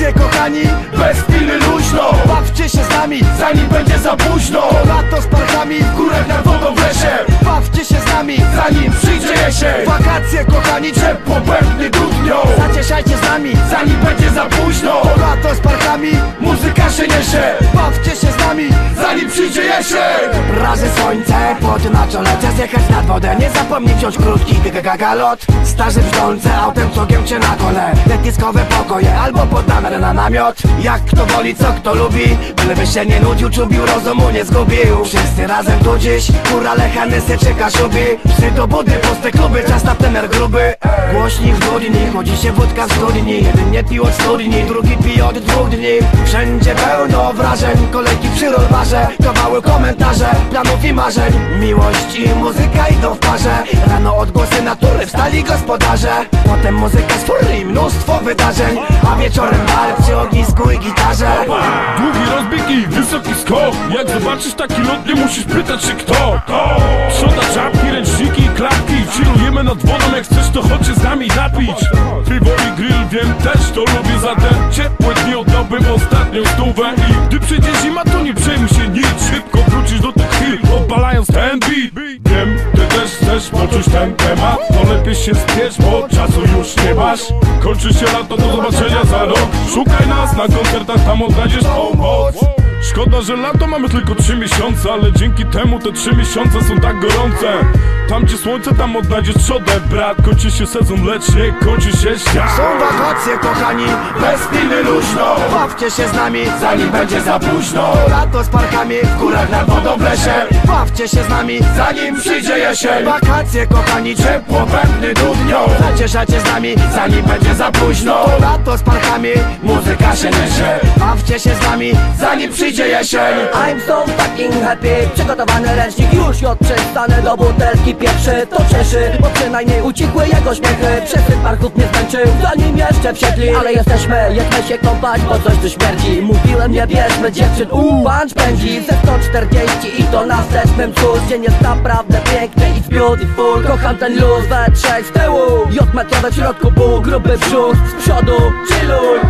wakacje kochani, bez piny luźno. Bawcie się z nami, zanim będzie za późno. Lato z parkami, w górach nad wodą w lesie. Bawcie się z nami, zanim przyjdzie jesień. Wakacje kochani, ciepło, pewny dudnią. Zacieszajcie z nami, zanim będzie za późno. Lato z parkami, muzyka się niesie. Bawcie się z nami, zanim przyjdzie jesień. Razy słońce, pod na czole Chcę zjechać nad wodę, nie zapomnij wziąć krótki gagalot. Starzy brzdące, autem co cię na kole. Letniskowe pokoje, albo pod na namiot. Jak kto woli, co kto lubi Byleby się nie nudził, czubił, rozumu nie zgubił. Wszyscy razem tu dziś, kurale, Hanysy czy Kaszubi Psy do budy, puste kluby, czas na plener gruby. Głośnik w studni, chodzi się wódka w studni. Jeden nie pił od studni, drugi pije od dwóch dni. Wszędzie pełno wrażeń, kolejki przy rolbarze Kawały, komentarze, planów i marzeń. Miłość i muzyka idą w parze. Rano odgłosy natury, wstali gospodarze. Potem muzyka z fury i mnóstwo wydarzeń. A wieczorem przy ognisku i gitarze. Długi rozbieg i wysoki skok. Jak zobaczysz taki lot, nie musisz pytać się kto. To Trzoda, czapki, ręczniki klapki Chillujemy nad wodą, jak chcesz to chodź się z nami napić. Piwo i grill, wiem też to lubię Zatem ciepłe dni. Oddałbym ostatnią stówę I gdy przyjdzie zima, to nie przejmuj się nic. Szybko wrócisz do tych chwil, odpalając chcesz poczuć ten temat? To lepiej się spiesz, bo czasu już nie masz. Kończy się lato, do zobaczenia za rok. Szukaj nas na koncertach, tam odnajdziesz pomoc. Szkoda, że lato mamy tylko trzy miesiące Ale dzięki temu te trzy miesiące są tak gorące Tam gdzie słońce, tam odnajdziesz trzodę Brat, kończy się sezon, lecz nie kończy się świat. Są wakacje kochani, bez piny luźno. Bawcie się z nami, zanim będzie za późno. Lato z parkami, w górach nad wodą w lesie. Bawcie się z nami, zanim przyjdzie jesień. Wakacje kochani, ciepło, pewny dudnią Zacieszacie z nami, zanim będzie za późno. Lato z parkami, muzyka się niesie. Bawcie się z nami, zanim przyjdzie jesień. I'm so fucking happy. Przygotowany ręcznik już od przestanę do butelki pierwszy To cieszy, bo przynajmniej ucichły jego śmiechy. Przesyp parków mnie zmęczył, zanim jeszcze wsiedli Ale jesteśmy, jedźmy się kąpać, bo coś tu śmierdzi. Mówiłem nie bierzmy dziewczyn, uuu, punch pędzi. Ze 140 i to na wstecznym cóż. Dzień jest naprawdę piękny, it's beautiful. Kocham ten luz we trzech z tyłu. Jod metrowe w środku pół, gruby brzuch. Z przodu, chilluj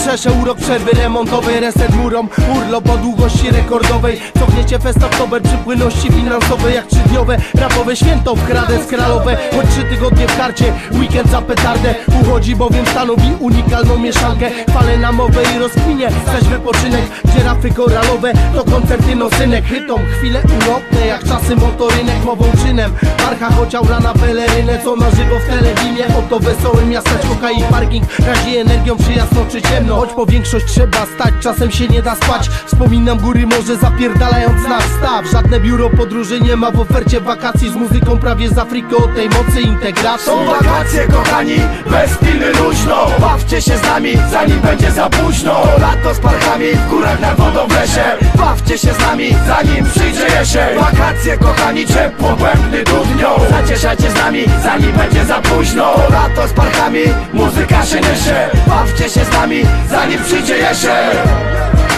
Wstrzeszę urok przerwy remontowej Reset murą, urlop o długości rekordowej. Cofniecie fest oktober przy płynności finansowej Jak trzydniowe. Rapowe święto w Hradec Kralowe Choć trzy tygodnie w karcie, weekend za petardę. Uchodzi bowiem stanowi unikalną mieszankę. Fale na mowę i rozkminie, zaś wypoczynek Gdzie rafy koralowe. To koncerty nosynek Chytą chwile ulotne jak czasy motorynek. Mową czynem, parcha chociaż rana pelerynę. Co na żywo w telewizji. Oto wesołe miasteczko, i parking. Razi energią czy czy ciemno Choć po większość trzeba stać, czasem się nie da spać. Wspominam góry morze zapierdalając na wstaw. Żadne biuro podróży nie ma w ofercie wakacji. Z muzyką prawie z Afryki o tej mocy integracji. Są wakacje kochani, bez piny luźno. Bawcie się z nami, zanim będzie za późno. Lato z parkami, w górach nad wodą w lesie. Bawcie się z nami, zanim przyjdzie jesień. Wakacje kochani, ciepło, pewny dudnią. Zacieszacie z nami, zanim będzie za późno. Lato z parkami, muzyka się niesie. Bawcie się z nami, zanim przyjdzie jesień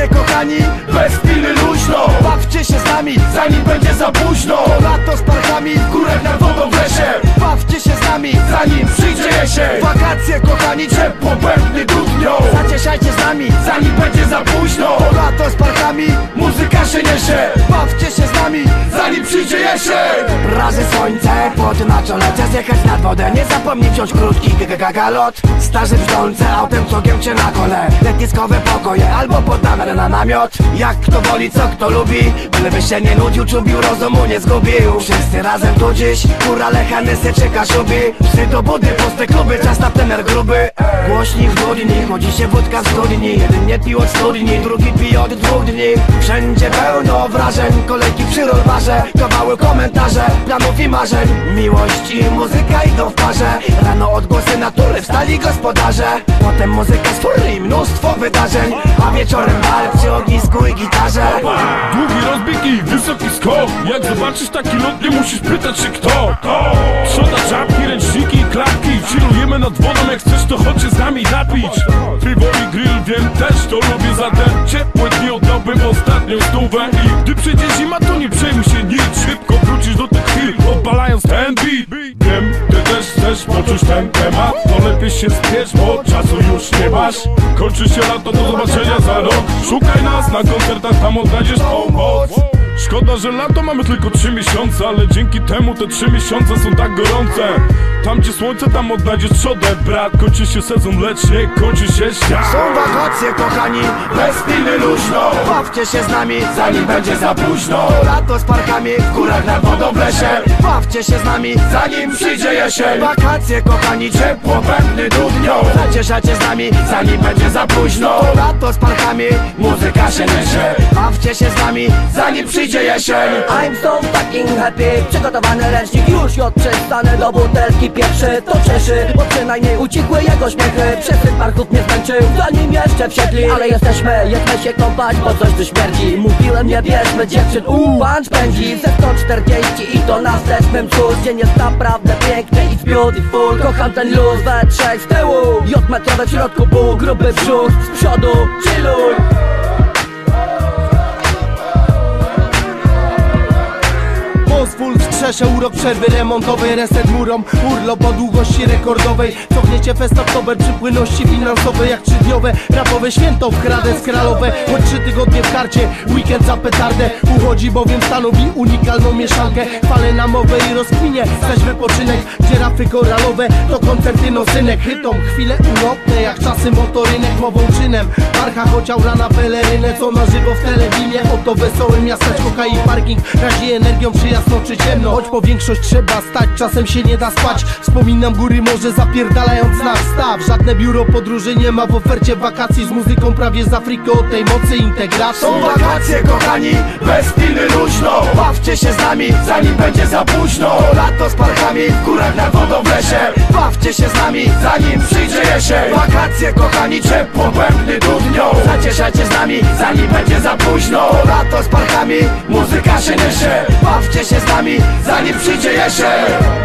kochani, bez piny luźno. Bawcie się z nami, zanim będzie za późno. To lato z parkami, w górach nad wodą w lesie Bawcie się nami, zanim przyjdzie jesień. Wakacje kochani, ciepło bębny dudnią Zacieszajcie z nami, zanim będzie za późno. Lato z parkami, muzyka się niesie. Bawcie się z nami, zanim przyjdzie jesień. Razy słońce, pod na czole Czas jechać nad wodę, nie zapomnij wziąć krótki gagalot Starzy brzdące, autem czołgiem cię na kole. Letniskowe pokoje, albo pod namiar na namiot. Jak kto woli, co kto lubi Byleby się nie nudził, czubił, rozumu nie zgubił. Wszyscy razem tu dziś, kurale, hanysy czy kaszubi Psy do budy, puste kluby, czas na tener gruby. Głośnik w studni, chodzi się wódka w studni Jeden nie pił od studni, drugi pije od dwóch dni. Wszędzie pełno wrażeń, kolejki przy rolwarze Kawały, komentarze, planów i marzeń. Miłość i muzyka idą w parze. Rano odgłosy natury, wstali gospodarze. Potem muzyka z fury i mnóstwo wydarzeń. A wieczorem bal przy ognisku i gitarze. Długi rozbiegi, wysoki skok. Jak zobaczysz taki lot, nie musisz pytać się kto. To Chillujemy nad wodą, jak chcesz to chodź się z nami napić. Piwo i grill, wiem też to lubię Zatem ciepłe dni. Oddałbym ostatnią stówę I gdy przyjdzie zima, to nie przejmuj się nic. Szybko wrócisz do tych chwil, odbalając ten beat. Wiem, ty też chcesz poczuć ten temat To lepiej się spiesz, bo czasu już nie masz. Kończy się lato, do zobaczenia za rok. Szukaj nas na koncertach, tam odnajdziesz pomoc Szkoda, że lato mamy tylko trzy miesiące Ale dzięki temu te trzy miesiące są tak gorące. Tam gdzie słońce, tam odnajdziesz trzodę Brat, kończy się sezon, lecz nie kończy się świat. Są wakacje kochani, bez piny luźno. Bawcie się z nami, zanim będzie za późno. To lato z parkami, w górach nad wodą w lesie. Bawcie się z nami, zanim przyjdzie jesień. Wakacje kochani, ciepło bębny dudnią Zacieszacie z nami, zanim będzie za późno. To lato z parkami, muzyka się niesie. Bawcie się z nami, zanim przyjdzie jesień. I'm so fucking happy. Przygotowany ręcznik już od przystany do butelki. Pierwszy to cieszy, bo przynajmniej ucichły jego śmiechy. Przesyp parków mnie zmęczył, zanim jeszcze wsiedli. Ale jesteśmy, jedźmy się kąpać, bo coś tu śmierdzi. Mówiłem nie bierzmy dziewczyn, punch pędzi. Ze 140 i to na wstecznym czuł Dzień jest naprawdę piękny, it's beautiful. Kocham ten luz we trzech z tyłu. J metrowe w środku pół, gruby brzuch Z przodu, chilluj I was full wstrzeszę urok przerwy remontowej Reset murom, urlop o długości rekordowej. Cofniecie fest oktober przy płynności finansowej Jak trzydniowe. Rapowe święto w Hradec Kralowe Choć trzy tygodnie w karcie, weekend za petardę. Uchodzi bowiem stanowi unikalną mieszankę. Fale na mowę i rozkminie, zaś wypoczynek Gdzie rafy koralowe. To koncerty nosynek Chytą chwile ulotne jak czasy motorynek. Mową czynem, parcha chociaż rana pelerynę Co na żywo w telewinie, oto wesołe miasteczko Kai parking. Razi energią czy jasno czy ciemno Choć po większość trzeba stać, czasem się nie da spać. Wspominam góry morze zapierdalając na staw Żadne biuro podróży nie ma w ofercie wakacji. Z muzyką prawie z Afryki o tej mocy integracji. Są wakacje kochani, bez piny luźno. Bawcie się z nami, zanim będzie za późno. To lato z parkami, w górach nad wodą w lesie. Bawcie się z nami, zanim przyjdzie jesień. Wakacje kochani, ciepło bębny dudnią Zacieszajcie z nami, zanim będzie za późno. To lato z parkami, muzyka się niesie. Bawcie się z nami, zanim przyjdzie jesień